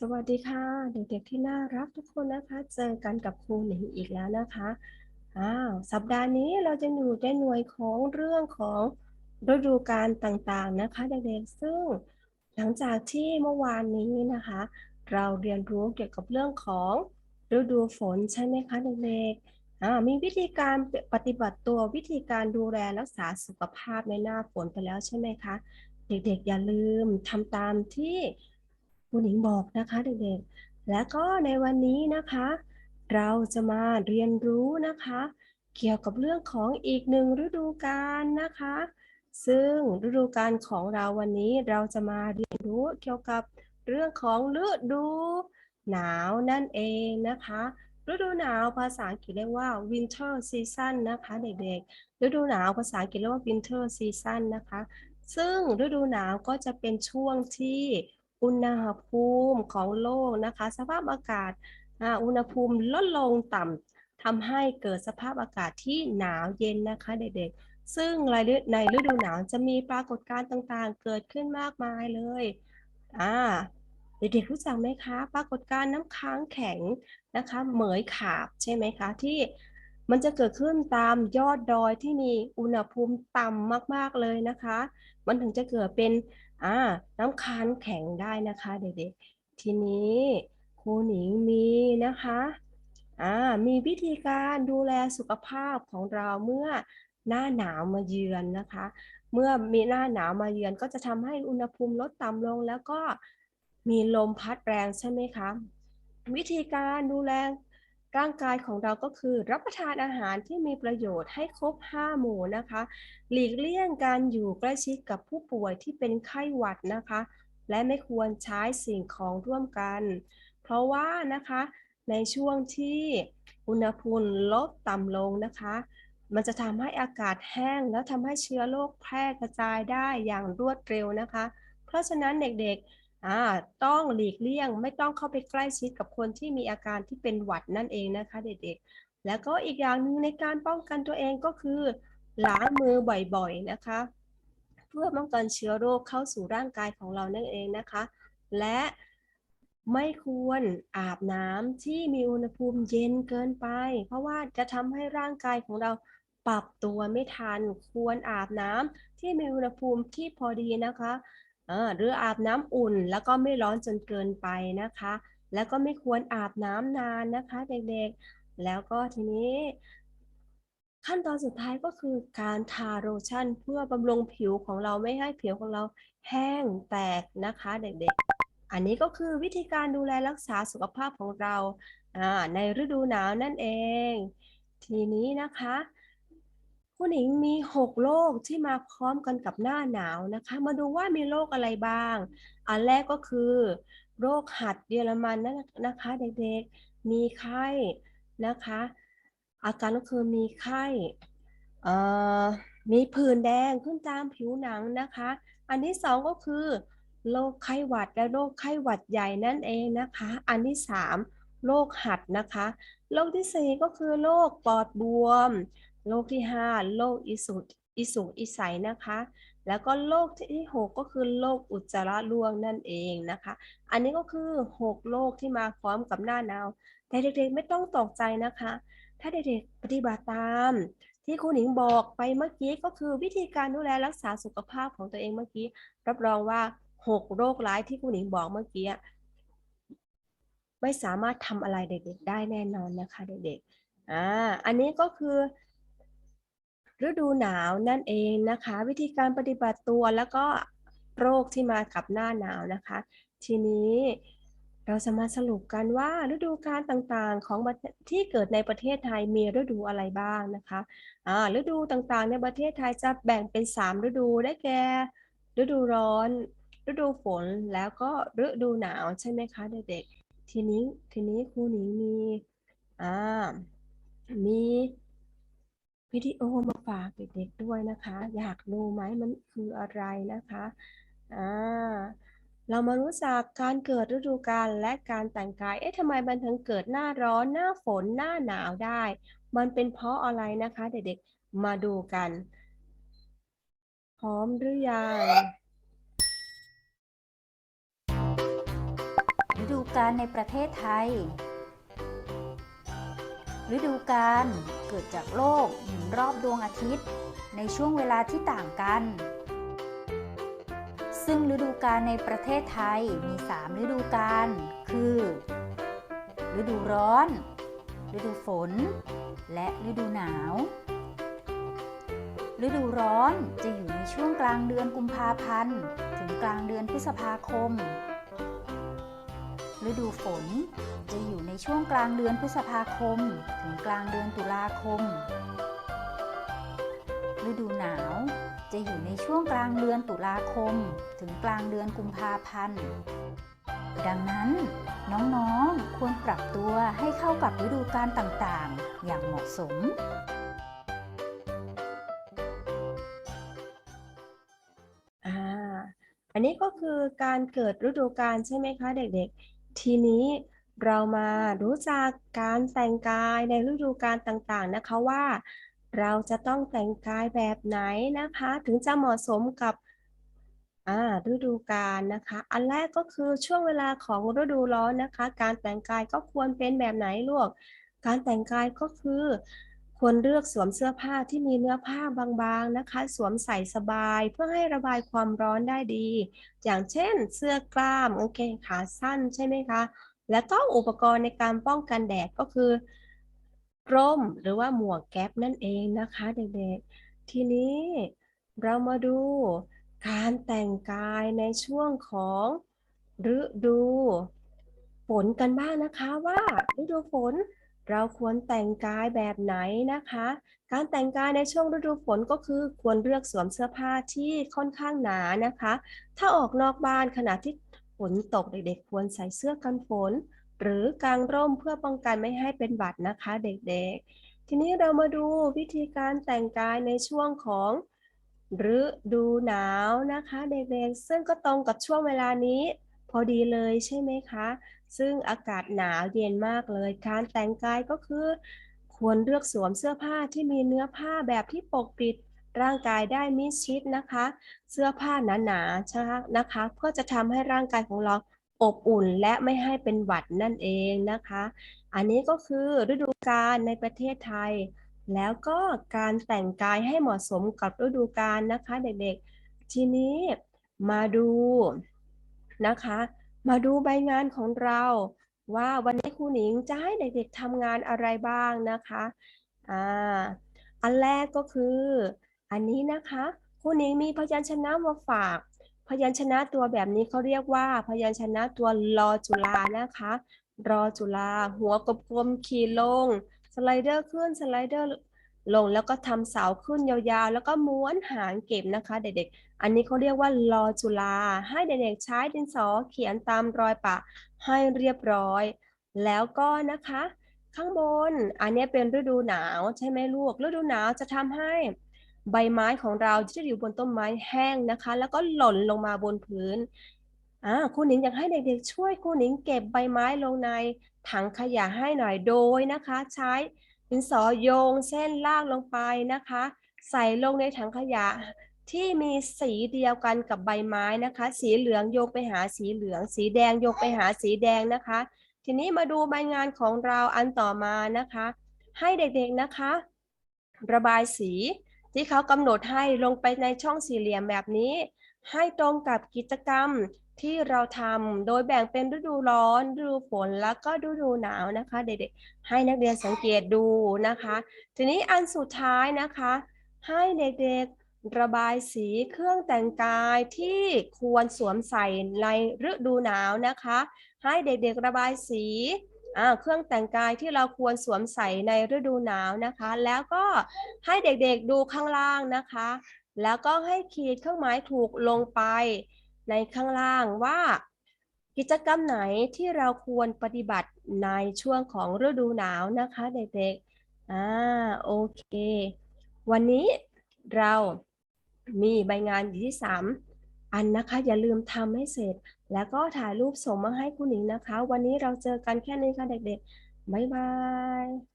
สวัสดีค่ะ เด็กๆที่น่ารักทุกคนนะคะ เจอกันกับครูหนิงอีกแล้วนะคะอ้าวสัปดาห์นี้เราจะอยู่ในหน่วยของเรื่องของฤดูกาลต่างๆนะคะ เด็กๆซึ่งหลังจากที่เมื่อวานนี้นะคะ เราเรียนรู้เกี่ยวกับเรื่องของฤดูฝนใช่ไหมคะเด็กๆอ่ามีวิธีการปฏิบัติตัววิธีการดูแลรักษาสุขภาพในหน้าฝนไปแล้วใช่ไหมคะ เด็กๆอย่าลืมทำตามที่ คุณหญิงบอกนะคะเด็กๆ และก็ในวันนี้นะคะ เราจะมาเรียนรู้นะคะ เกี่ยวกับเรื่องของอีกหนึ่งฤดูกาลนะคะ ซึ่งฤดูกาลของเราวันนี้เราจะมาเรียนรู้เกี่ยวกับเรื่องของฤดูหนาวนั่นเองนะคะ ฤดูหนาวภาษาอังกฤษเรียกว่า winter season นะคะเด็กๆ ฤดูหนาวภาษาอังกฤษเรียกว่า winter season นะคะ ซึ่งฤดูหนาวก็จะเป็นช่วงที่ อุณหภูมิของโลกนะคะ สภาพอากาศอุณหภูมิลดลงต่ำทำให้เกิดสภาพอากาศที่หนาวเย็นนะคะเด็กๆ ซึ่งในฤดูหนาวจะมีปรากฏการณ์ต่างๆ เกิดขึ้นมากมายเลยอ่าเด็กๆรู้จักไหมคะ ปรากฏการณ์น้ำค้างแข็งนะคะเหมยขาบใช่ไหมคะที่มันจะเกิดขึ้นตามยอดดอยที่มีอุณหภูมิต่ำมากๆเลยนะคะ มันถึงจะเกิดเป็น อ่าน้ำค้างแข็งได้นะคะเด็กๆ ทีนี้ครูหนิงมีนะคะอ่ามีวิธีการดูแลสุขภาพของเราเมื่อหน้าหนาวมาเยือนนะคะ เมื่อมีหน้าหนาวมาเยือนก็จะทำให้อุณหภูมิลดต่ำลง แล้วก็มีลมพัดแรงใช่ไหมคะ วิธีการดูแล ร่างกายของเราก็คือรับประทานอาหารที่มีประโยชน์ให้ครบ 5 หมู่นะคะ หลีกเลี่ยงการอยู่ใกล้ชิดกับผู้ป่วยที่เป็นไข้หวัดนะคะ และไม่ควรใช้สิ่งของร่วมกัน เพราะว่านะคะในช่วงที่อุณหภูมิลดต่ำลงนะคะ มันจะทำให้อากาศแห้ง แล้วทำให้เชื้อโรคแพร่กระจายได้อย่างรวดเร็วนะคะ เพราะฉะนั้นเด็กๆ ต้องหลีกเลี่ยงไม่ต้องเข้าไปใกล้ชิดกับคนที่มีอาการที่เป็นหวัดนั่นเองนะคะ เด็กๆ แล้วก็อีกอย่างหนึ่งในการป้องกันตัวเองก็คือล้างมือบ่อยๆนะคะ เพื่อป้องกันเชื้อโรคเข้าสู่ร่างกายของเรานั่นเองนะคะ และไม่ควรอาบน้ำที่มีอุณหภูมิเย็นเกินไป เพราะว่าจะทำให้ร่างกายของเราปรับตัวไม่ทัน ควรอาบน้ำที่มีอุณหภูมิที่พอดีนะคะ หรืออาบน้ำอุ่น แล้วก็ไม่ร้อนจนเกินไปนะคะ แล้วก็ไม่ควรอาบน้ำนานนะคะเด็กๆ แล้วก็ทีนี้ ขั้นตอนสุดท้ายก็คือการทาโลชั่นเพื่อบำรุงผิวของเราไม่ให้ผิวของเราแห้งแตกนะคะเด็กๆ อันนี้ก็คือวิธีการดูแลรักษาสุขภาพของเราในฤดูหนาวนั่นเอง ทีนี้นะคะ คุณหญิงมี 6 โรคที่มาพร้อมกันกับหน้าหนาวนะคะ มาดูว่ามีโรคอะไรบ้าง อันแรกก็คือ โรคหัดเยอรมันนะคะเด็กๆ มีไข้นะคะ อาการก็คือมีไข้มีผื่นแดงขึ้นตามผิวหนังนะคะ อันที่สองก็คือโรคไข้หวัดและโรคไข้หวัดใหญ่นั่นเองนะคะ อันที่สามโรคหัดนะคะ โรคที่สี่ก็คือโรคปอดบวม โรคที่ห้าโรคอิสุอิสุอิสัยนะคะ แล้วก็โรคที่หกก็คือโรคอุจจาระร่วงนั่นเองนะคะ อันนี้ก็คือหกโรคที่มาพร้อมกับหน้าหนาว แต่เด็กๆไม่ต้องตกใจนะคะ ถ้าเด็กๆปฏิบัติตาม ที่ครูหนิงบอกไปเมื่อกี้ก็คือวิธีการดูแลรักษาสุขภาพของตัวเองเมื่อกี้ รับรองว่าหกโรคร้ายที่ครูหนิงบอกเมื่อกี้ไม่สามารถทำอะไรเด็กๆได้แน่นอนนะคะเด็กๆอ่าอันนี้ก็คือ ฤดูหนาวนั่นเองนะคะ วิธีการปฏิบัติตัวแล้วก็โรคที่มากับหน้าหนาวนะคะ ทีนี้เราจะมาสรุปกันว่าฤดูกาลต่างๆของที่เกิดในประเทศไทยมีฤดูอะไรบ้างนะคะฤดูต่างๆ ในประเทศไทยจะแบ่งเป็น 3 ฤดูได้แก่ฤดูร้อน ฤดูฝนแล้วก็ฤดูหนาวใช่ไหมคะเด็กๆทีนี้ทีนี้ครูหนิงมีอ่ามี วิดีโอมาฝากเด็กๆด้วยนะคะ อยากดูไหมมันคืออะไรนะคะอ่าเรามารู้จักการเกิดฤดูกาลและการแต่งกาย เอ๊ะทำไมมันถึงเกิดหน้าร้อนหน้าฝนหน้าหนาวได้ มันเป็นเพราะอะไรนะคะ เด็กๆ มาดูกัน พร้อมหรือยังฤดูกาลในประเทศไทย ฤดูกาลเกิดจากโลกหมุนรอบดวงอาทิตย์ ในช่วงเวลาที่ต่างกัน ซึ่งฤดูกาลในประเทศไทยมี 3 ฤดูกาลคือ ฤดูร้อน ฤดูฝน และฤดูหนาว ฤดูร้อนจะอยู่ในช่วงกลางเดือนกุมภาพันธ์ ถึงกลางเดือนพฤษภาคม ฤดูฝนจะอยู่ใน ช่วงกลางเดือนพฤษภาคม ถึงกลางเดือนตุลาคม ฤดูหนาว จะอยู่ในช่วงกลางเดือนตุลาคม ถึงกลางเดือนกุมภาพันธ์ ดังนั้น น้องๆควรปรับตัวให้เข้ากับฤดูกาลต่างๆ อย่างเหมาะสมอันนี้ก็คือการเกิดฤดูกาลใช่ไหมคะเด็กๆ ทีนี้ เรามารู้จักการแต่งกายในฤดูกาลต่างๆนะคะว่า เราจะต้องแต่งกายแบบไหนนะคะ ถึงจะเหมาะสมกับอ่าฤดูกาลนะคะ อันแรกก็คือช่วงเวลาของฤดูร้อนนะคะ การแต่งกายก็ควรเป็นแบบไหนลูก การแต่งกายก็คือ ควรเลือกสวมเสื้อผ้าที่มีเนื้อผ้าบางๆนะคะ สวมใส่สบายเพื่อให้ระบายความร้อนได้ดี อย่างเช่น เสื้อกล้ามกางเกงขาสั้นใช่ไหมคะ แล้วก็อุปกรณ์ในการป้องกันแดดก็คือ ร่มหรือว่าหมวกแก๊ปนั่นเองนะคะเด็กๆ ทีนี้เรามาดูการแต่งกายในช่วงของฤดูฝนกันบ้างนะคะว่าฤดูฝนเราควรแต่งกายแบบไหนนะคะ การแต่งกายในช่วงฤดูฝนก็คือควรเลือกสวมเสื้อผ้าที่ค่อนข้างหนานะคะ ถ้าออกนอกบ้านขณะที่ ฝนตกเด็กๆ ควรใส่เสื้อกันฝน หรือกางร่มเพื่อป้องกันไม่ให้เป็นหวัดนะคะเด็กๆ ทีนี้เรามาดูวิธีการแต่งกายในช่วงของฤดูหนาวนะคะเด็กๆ ซึ่งก็ตรงกับช่วงเวลานี้ พอดีเลยใช่ไหมคะ ซึ่งอากาศหนาวเย็นมากเลย การแต่งกายก็คือ ควรเลือกสวมเสื้อผ้าที่มีเนื้อผ้าแบบที่ปกปิด ร่างกายได้มิดชิดนะคะ เสื้อผ้าหนาๆนะคะเพื่อจะทำให้ร่างกายของเราอบอุ่นและไม่ให้เป็นหวัดนั่นเองนะคะ อันนี้ก็คือฤดูกาลในประเทศไทย แล้วก็การแต่งกายให้เหมาะสมกับฤดูกาลนะคะเด็กๆ ทีนี้มาดูนะคะ มาดูใบงานของเรา ว่าวันนี้ครูหนิงจะให้เด็กๆทำงานอะไรบ้างนะคะอ่าอันแรกก็คือ อันนี้นะคะครูหนิงมีพยัญชนะมาฝาก พยัญชนะตัวแบบนี้เขาเรียกว่า พยัญชนะตัวรอจุฬานะคะ รอจุฬาหัวกลมๆขีดลง สไลเดอร์ขึ้นสไลเดอร์ลงแล้วก็ทำเสาขึ้นยาวๆ แล้วก็ม้วนหางเก็บนะคะ เด็กๆ อันนี้เขาเรียกว่ารอจุฬาให้เด็กๆใช้ดินสอเขียนตามรอยปะให้เรียบร้อย แล้วก็นะคะ ข้างบน อันนี้เป็นฤดูหนาวใช่ไหมลูก ฤดูหนาวจะทำให้ ใบไม้ของเราที่อยู่บนต้นไม้แห้งนะคะ แล้วก็หล่นลงมาบนพื้นอ่าครูหนิงอยากให้เด็กๆ ช่วยครูหนิงเก็บใบไม้ลงในถังขยะให้หน่อยโดยนะคะ ใช้ดินสอโยงเส้นลากลงไปนะคะ ใส่ลงในถังขยะที่มีสีเดียวกันกับใบไม้นะคะ สีเหลืองโยกไปหาสีเหลือง สีแดงโยกไปหาสีแดงนะคะ ทีนี้มาดูใบงานของเราอันต่อมานะคะ ให้เด็กๆนะคะ ระบายสี ที่เขากำหนดให้ลงไปในช่องสี่เหลี่ยมแบบนี้ ให้ตรงกับกิจกรรมที่เราทำโดยแบ่งเป็นฤดูร้อนฤดูฝนแล้วก็ฤดูหนาวนะคะ เด็กๆ ให้นักเรียนสังเกตดูนะคะ ทีนี้อันสุดท้ายนะคะ ให้เด็กๆระบายสีเครื่องแต่งกายที่ควรสวมใส่ในฤดูหนาวนะคะ ให้เด็กๆระบายสี เครื่องแต่งกายที่เราควรสวมใส่ในฤดูหนาวนะคะ แล้วก็ให้เด็กๆดูข้างล่างนะคะ แล้วก็ให้ขีดเครื่องหมายถูกลงไปในข้างล่างว่ากิจกรรมไหนที่เราควรปฏิบัติในช่วงของฤดูหนาวนะคะเด็กๆ อ่าโอเค วันนี้เรามีใบงานอยู่ที่3 อันนะคะ อย่าลืมทำให้เสร็จ แล้วก็ถ่ายรูปส่งมาให้คุณหนิงนะคะ วันนี้เราเจอกันแค่นี้ค่ะเด็กๆ บ๊ายบาย